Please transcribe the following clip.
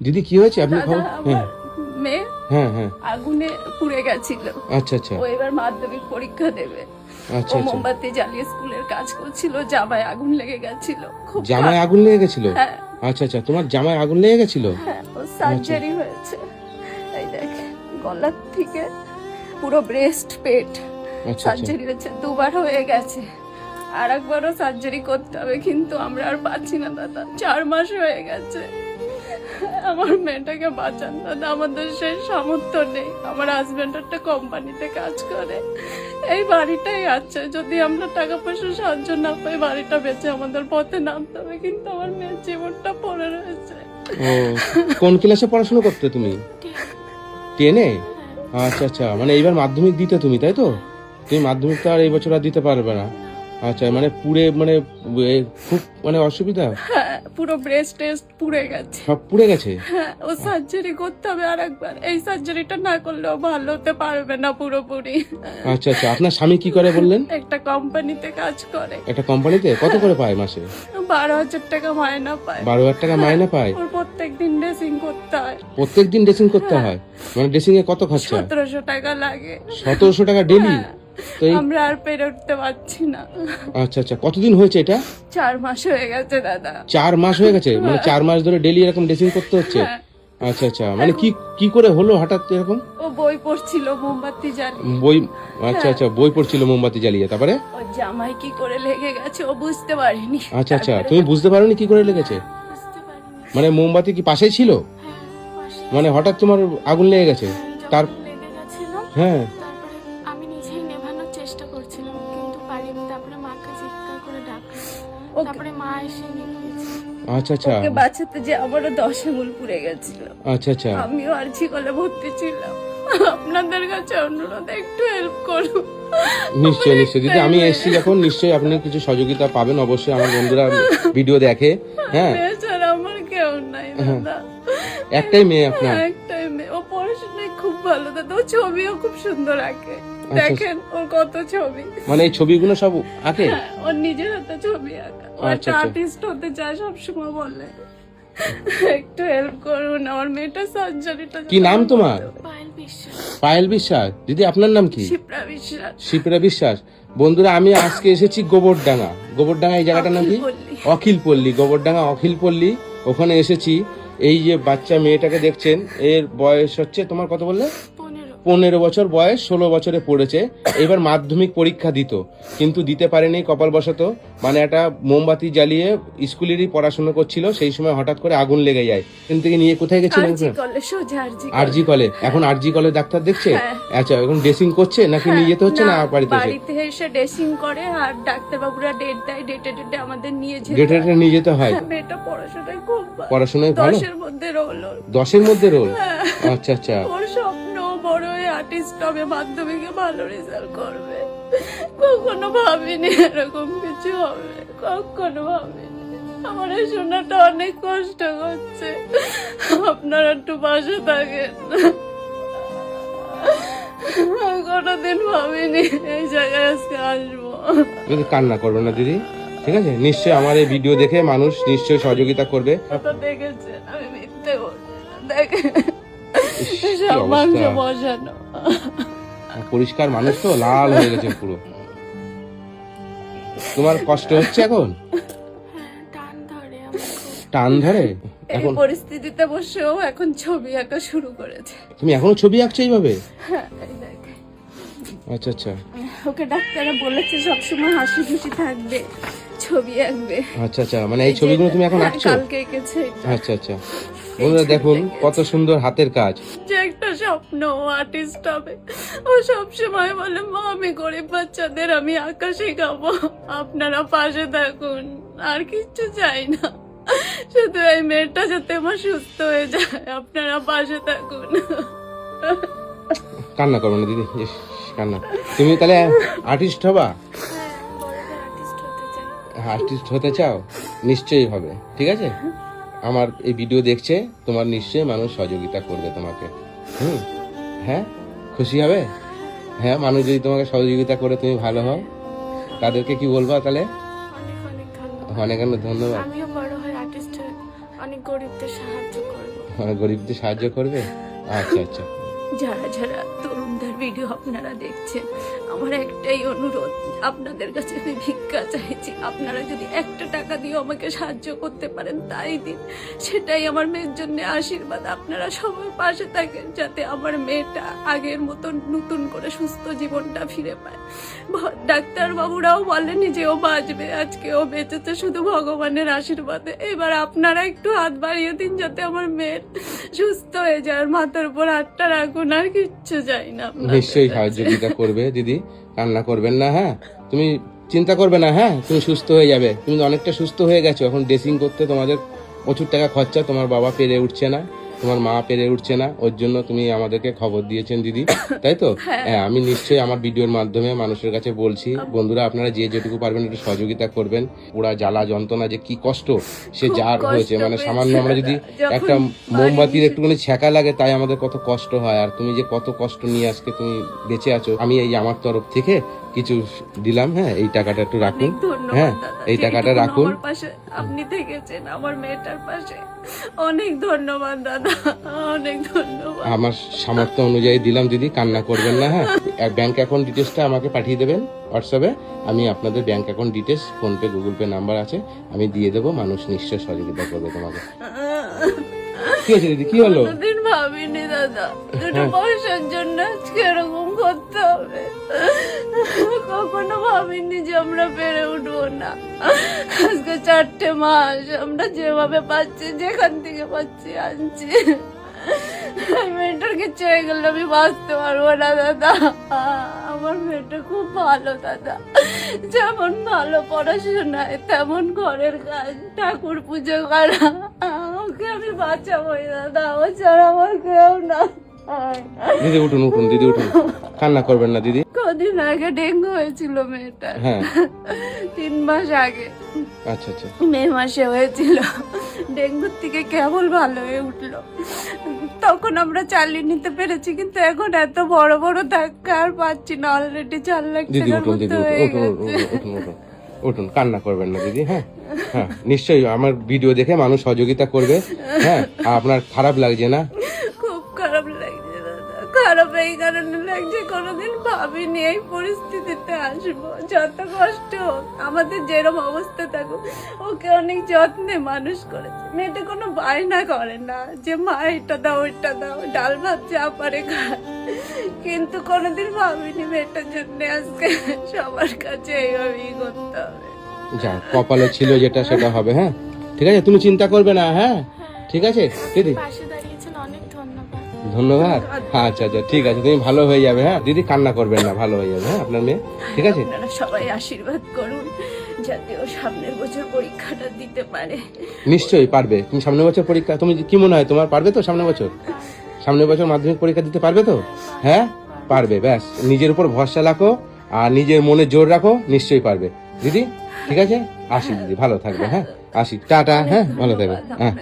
দিদি কি হয়েছে? আপনি খবর হ্যাঁ। মেয়ে হ্যাঁ হ্যাঁ। আগুনে পুড়ে গেছিল। আচ্ছা আচ্ছা। ও এবার মাধ্যমিক পরীক্ষা দেবে। আচ্ছা আচ্ছা। মোমবাতি জ্বালিয়ে স্কুলের কাজ করছিল জামায় আগুন লেগে গেছিল। খুব জামায় আগুন লেগে গেছিল? হ্যাঁ। আচ্ছা আচ্ছা। তোমার জামায় আগুন লেগে গেছিল? হ্যাঁ ও সার্জারি হয়েছে। এই দেখ গলার থেকে পুরো ব্রেস্ট পেট আচ্ছা আচ্ছা। সার্জারি হয়েছে। দুবার হয়ে গেছে। আর একবারও সার্জারি করতে হবে কিন্তু আমরা আর পাচ্ছি না দাদা। চার মাস হয়ে গেছে। আমার মেয়েটাকে বাঁচান দাদা আমাদের সেই সামর্থ্য নেই। আমার হাজব্যান্ড একটা কোম্পানিতে কাজ করে। এই বাড়িটাই আছে। যদি আমরা টাকা পয়সা সাহায্য না পাই বাড়িটা বেঁচে আমাদের পথে নামতে হবে। কিন্তু আমার মেয়ের জীবনটা পড়ে রয়েছে। কোন ক্লাসে পড়াশোনা করতে তুমি? টেনে আচ্ছা আচ্ছা। মানে এইবার মাধ্যমিক দিতে তুমি তাই তো? তুমি মাধ্যমিক তো আর এই বছর আর দিতে পারবে না। আচ্ছা মানে পুড়ে মানে খুব মানে অসুবিধা? হ্যাঁ পুরো ব্রেস্ট টেস্ট পুড়ে গেছে। সব পুড়ে গেছে? হ্যাঁ ও সার্জারি করতে হবে আর একবার এই সার্জারিটা না করলেও ভালো হতে পারবে না পুরোপুরি। আচ্ছা আচ্ছা আপনার স্বামী কি করে বললেন? একটা কোম্পানিতে কাজ করে। একটা কোম্পানিতে কত করে পায় মাসে? বারো হাজার টাকা মায়না পায়। বারো হাজার টাকা মাইনে পায়? ওর প্রত্যেক দিন ড্রেসিং করতে হয়। প্রত্যেক দিন ড্রেসিং করতে হয়? মানে ড্রেসিং এ কত খরচা? সতেরোশো টাকা লাগে। সতেরোশো টাকা ডেলি আমরা আর পেরে উঠতে পারছি না। আচ্ছা আচ্ছা। কতদিন হয়েছে এটা? চার মাস হয়ে গেছে দাদা। চার মাস হয়ে গেছে? মানে চার মাস ধরে ডেলি এরকম ড্রেসিং করতে হচ্ছে? হ্যাঁ। আচ্ছা আচ্ছা। মানে কি কি করে হলো হঠাৎ এরকম? ও বই পড়ছিল মোমবাতি জ্বালিয়ে। বই আচ্ছা আচ্ছা। বই পড়ছিল মোমবাতি জ্বালিয়ে। তারপরে? ও জামাই কি করে লেগে গেছে ও বুঝতে পারিনি। আচ্ছা আচ্ছা। তুমি বুঝতে পারোনি কি করে লেগেছে? মানে মোমবাতি কি পাশেই ছিল? হ্যাঁ মানে হঠাৎ তোমার আগুন লেগে গেছে? তার হ্যাঁ। চেষ্টা করছিলাম কিন্তু পারিনি। তারপরে মাকে চিৎকার করে ডাকলাম। তারপরে মা এসে আচ্ছা আচ্ছা। ওকে বাঁচাতে যে আমারও দশ আঙুল পুড়ে গেছিল। আচ্ছা আচ্ছা। আমিও আর কলে ভর্তি ছিলাম। আপনাদের কাছে অনুরোধ একটু হেল্প করুন। নিশ্চয়ই নিশ্চয়ই। দিদি আমি এসেছি যখন নিশ্চয়ই আপনি কিছু সহযোগিতা পাবেন। অবশ্যই আমার বন্ধুরা ভিডিও দেখে। হ্যাঁ। আমার কেউ নাই দাদা। একটাই মেয়ে আপনার। একটাই মেয়ে। ও পড়াশোনায় খুব ভালো দাদা। ও ছবিও খুব সুন্দর আঁকে। দেখেন ওর কত ছবি। মানে এই ছবিগুলো সব আঁকে? হ্যাঁ, ওর নিজের হাতে ছবি আঁকা। ও আচ্ছা, আচ্ছা। আর্টিস্ট হতে চায় সবসময় বলে। একটু হেল্প করুন আমার মেয়েটা সার্জারিটা কি নাম তোমার? পায়েল বিশ্বাস। পায়েল বিশ্বাস। দিদি আপনার নাম কি? শিপ্রা বিশ্বাস। শিপ্রা বিশ্বাস। বন্ধুরা আমি আজকে এসেছি গোবরডাঙ্গা। গোবরডাঙ্গা এই জায়গাটার নাম কি। অখিলপল্লী গোবরডাঙ্গা অখিলপল্লী। ওখানে এসেছি। এই যে বাচ্চা মেয়েটাকে দেখছেন এর বয়স হচ্ছে তোমার কত বললে? পনেরো বছর বয়স ষোলো বছরে পড়েছে। এবার মাধ্যমিক পরীক্ষা দিত কিন্তু দিতে পারেনি কপালবশত। মানে একটা মোমবাতি জ্বালিয়ে স্কুলেরই পড়াশোনা করছিল সেই সময় হঠাৎ করে আগুন লেগে যায়। এখান থেকে নিয়ে কোথায় গেছিলেন আরজি কলে এখন আরজি কলে ডাক্তার দেখছে? হ্যাঁ। আচ্ছা এখন ড্রেসিং করছে নাকি নিয়ে যেতে হচ্ছে না বাড়িতে এসে? বাড়িতে এসে ড্রেসিং করে আর ডাক্তারবাবুরা ডেট দেয় ডেটে ডেটে আমাদের নিয়ে যেতে ডেটে হয়। নিয়ে যেতে হয়? হ্যাঁ, মেয়েটা পড়াশোনায় খুব পড়াশোনায় ভালো? দশের মধ্যে রোল দশের মধ্যে রোল হ্যাঁ। আচ্ছা আচ্ছা। ওর বড় হয়ে আর্টিস্ট হবে মাধ্যমিকে ভালো রেজাল্ট করবে। কখনো ভাবিনি এরকম কিছু হবে। কখনো ভাবিনি। আমার এই শোনাটা অনেক কষ্ট করছে। আপনারা একটু পাশে থাকেন। কোনোদিন ভাবিনি এই জায়গায় আজকে আসব। কান্না করবে না দিদি। ঠিক আছে? নিশ্চয়ই আমার এই ভিডিও দেখে মানুষ নিশ্চয়ই সহযোগিতা করবে। দেখেছে আমি মিথ্যে। দেখে সব মাংস বসানো। পরিষ্কার মানুষ তো লাল হয়ে গেছে পুরো। তোমার কষ্ট হচ্ছে এখন? হ্যাঁ টান ধরে আমার খুব। টান ধরে? এই এখন পরিস্থিতিতে বসেও এখন ছবি আঁকা শুরু করেছে। তুমি এখনও ছবি আঁকছো এইভাবে? হ্যাঁ। আচ্ছা আচ্ছা। ওকে ডাক্তাররা বলেছে সবসময় হাসি খুশি থাকবে ছবি আঁকবে। আচ্ছা আচ্ছা। মানে এই ছবিগুলো তুমি এখন হ্যাঁ, আঁকছো? কালকে এঁকেছে আচ্ছা আচ্ছা। বন্ধুরা দেখুন কত সুন্দর হাতের কাজ। যে একটা স্বপ্ন আর্টিস্ট হবে। ও সবসময় বলে মা আমি গরিব বাচ্চাদের আমি আঁকা শেখাবো আপনারা পাশে থাকুন। আর কিচ্ছু চাই না। শুধু এই মেয়েটা যাতে আমার সুস্থ হয়ে যায়। আপনারা পাশে থাকুন। কান্না করবে না দিদি। কান্না। তুমি তাহলে আর্টিস্ট হবা? হ্যাঁ আর্টিস্ট হতে আর্টিস্ট হতে চাও? নিশ্চয়ই হবে। ঠিক আছে? আমার এই ভিডিও দেখছে তোমার নিশ্চয়ই মানুষ সহযোগিতা করবে তোমাকে। হুম? হ্যাঁ? খুশি হবে? হ্যাঁ মানুষ যদি তোমাকে সহযোগিতা করে তুমি ভালো হও। তাদেরকে কি বলব তাহলে? অনেক অনেক ধন্যবাদ। অনেক গরিবদের সাহায্য করবে? আচ্ছা আচ্ছা। যারা যারা তরুণদের ভিডিও আপনারা দেখছেন, আমার একটাই অনুরোধ, আপনাদের কাছে আমি ভিক্ষা চাইছি। আপনারা যদি একটা টাকা দিয়ে আমাকে সাহায্য করতে পারেন, তাই দিন। সেটাই আমার মেয়ের জন্য আশীর্বাদ। আপনারা সবাই পাশে থাকেন যাতে আমার মেয়েটা আগের মতন নতুন করে সুস্থ জীবনটা ফিরে পায়। ভ- ডাক্তারবাবুরাও বলেনি যে ও বাঁচবে, আজকে ও বেঁচেছে শুধু ভগবানের আশীর্বাদে। এবার আপনারা একটু হাত বাড়িয়ে দিন যাতে আমার মেয়ের সুস্থ হয়ে যায়। মাথার উপর হাতটা রাখুন। আর কিচ্ছু চাই না নিশ্চয়ই। সাহায্যিতা করবে, দিদি। কান্না করবেন না হ্যাঁ? তুমি চিন্তা করবে না হ্যাঁ? তুমি সুস্থ হয়ে যাবে। তুমি অনেকটা সুস্থ হয়ে গেছো। এখন ড্রেসিং করতে তোমাদের প্রচুর টাকা খরচা, তোমার বাবা পেরে উঠছে না। তোমার মা পেরে উঠছে না ওর জন্য তুমি আমাদেরকে খবর দিয়েছেন দিদি তাই তো? হ্যাঁ। আমি নিশ্চয়ই আমার ভিডিওর মাধ্যমে মানুষের কাছে বলছি বন্ধুরা আপনারা যে যেটুকু পারবেন একটু সহযোগিতা করবেন পুরা জ্বালা যন্ত্রণা যে কি কষ্ট সে যার হয়েছে মানে সামান্য আমরা যদি একটা মোমবাতির একটুখানি ছ্যাঁকা লাগে তাই আমাদের কত কষ্ট হয় আর তুমি যে কত কষ্ট নিয়ে আজকে তুমি বেঁচে আছো আমি এই আমার তরফ থেকে কিছু দিলাম হ্যাঁ এই টাকাটা একটু রাখুন হ্যাঁ এই টাকাটা রাখুন। আপনি থেকেছেন আমার মেয়েটার পাশে। অনেক ধন্যবাদ দাদা অনেক ধন্যবাদ। আমার সামর্থ্য অনুযায়ী দিলাম দিদি কান্না করবেন না হ্যাঁ। ব্যাংক অ্যাকাউন্ট ডিটেলসটা আমাকে পাঠিয়ে দেবেন হোয়াটসঅ্যাপে আমি আপনাদের bank account details PhonePe Google Pay number আছে আমি দিয়ে দেবো মানুষ নিশ্চয় সহযোগিতা করবে তোমাকে। কি হয়েছে দিদি? কি হলো? কোনোদিন ভাবিনি দাদা। দুটো হ্যাঁ। পয়সার জন্য আজকে এরকম করতে হবে। কখনো ভাবিনি যে আমরা পেরে উঠবো না। আজকে চারটে মাস আমরা যেভাবে পাচ্ছি যেখান থেকে পাচ্ছি আনছি। মেয়েটার কিছু হয়ে গেলে আমি বাঁচতে পারব না দাদা। আমার মেয়েটা খুব ভালো দাদা। যেমন ভালো পড়াশোনায় তেমন ঘরের কাজ ঠাকুর পুজো করা। ওকে আমি বাঁচাবোই দাদা ও ছাড়া আমার কেউ না দিদি উঠুন উঠুন দিদি উঠুন। কান্না করবেন না দিদি। কদিন আগে ডেঙ্গু হয়েছিল মেয়েটা। হ্যাঁ। তিন মাস আগে। আচ্ছা আচ্ছা। মে মাসে হয়েছিল। ডেঙ্গুর থেকে কেবল ভালো হয়ে উঠল। তখন আমরা চালিয়ে নিতে পেরেছি কিন্তু এখন এত বড় বড় ধাক্কা আর পাচ্ছি না। অলরেডি চার লাখ টাকার মতো হয়ে গেছে। উঠুন। কান্না করবেন না দিদি হ্যাঁ? হ্যাঁ নিশ্চয়ই আমার ভিডিও দেখে মানুষ সহযোগিতা করবে। হ্যাঁ আর আপনার খারাপ লাগছে না? খুব খারাপ লাগছে খারাপ এই কারণে লাগছে, কোনোদিন ভাবিনি এই পরিস্থিতিতে আসব। যত কষ্ট হোক, আমাদের যেরকম অবস্থা থাকুক, ওকে অনেক যত্নে মানুষ করেছে। মেয়েটা কোনো বায়না করে না যে, মা, এটা দাও এটা দাও, ডাল ভাত যা পারে খায় কিন্তু কোনোদিন ভাবিনি মেয়েটার জন্য আজকে সবার কাছে এইভাবেই করতে হবে। যা কপালে ছিল যেটা সেটা হবে হ্যাঁ? ঠিক আছে তুমি চিন্তা করবে না হ্যাঁ? ঠিক আছে দিদি? ধন্যবাদ। আচ্ছা আচ্ছা ঠিক আছে তুমি ভালো হয়ে যাবে হ্যাঁ? দিদি কান্না করবেন না ভালো হয়ে যাবে হ্যাঁ আপনার মেয়ে? ঠিক আছে? সবাই আশীর্বাদ করুন যাতে ও সামনের বছর পরীক্ষাটা দিতে পারে। নিশ্চয়ই পারবে। তুমি সামনের বছর পরীক্ষা তুমি কি মনে হয় তোমার পারবে তো সামনের বছর? সামনের বছর মাধ্যমিক পরীক্ষা দিতে পারবে তো? হ্যাঁ? পারবে ব্যাস। নিজের উপর ভরসা রাখো আর নিজের মনে জোর রাখো নিশ্চয়ই পারবে। দিদি? ঠিক আছে? আসি দিদি ভালো থাকবে হ্যাঁ? আসি টাটা হ্যাঁ? ভালো থাকবে হ্যাঁ।